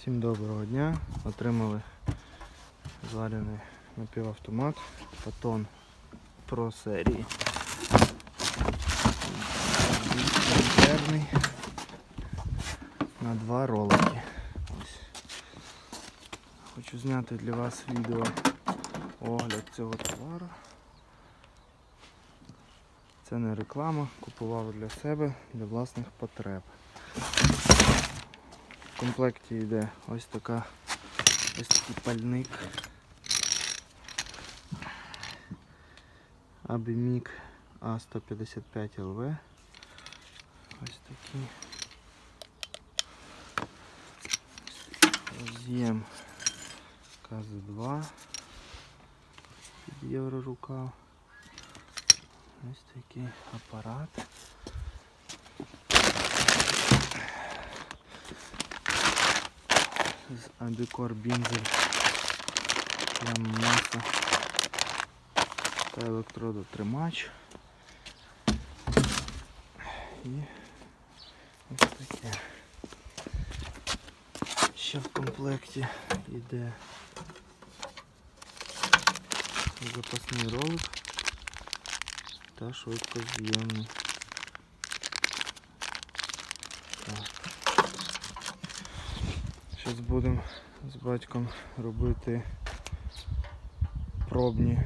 Всім доброго дня. Отримали зварений напівавтомат Патон Pro серії. На два ролики. Ось. Хочу зняти для вас відео огляд цього товару. Це не реклама, купував для себе, для власних потреб. В комплекті йде ось така ось такий пальник. Абімік А155 ЛВ. Ось такий. Роз'єм КЗ2 під єврорукав. Ось такий апарат. З Абікор бінзель для маса та електродотримач. І ось таке. Ще в комплекті йде запасний ролик та швидкоз'ємний. Зараз будемо з батьком робити пробні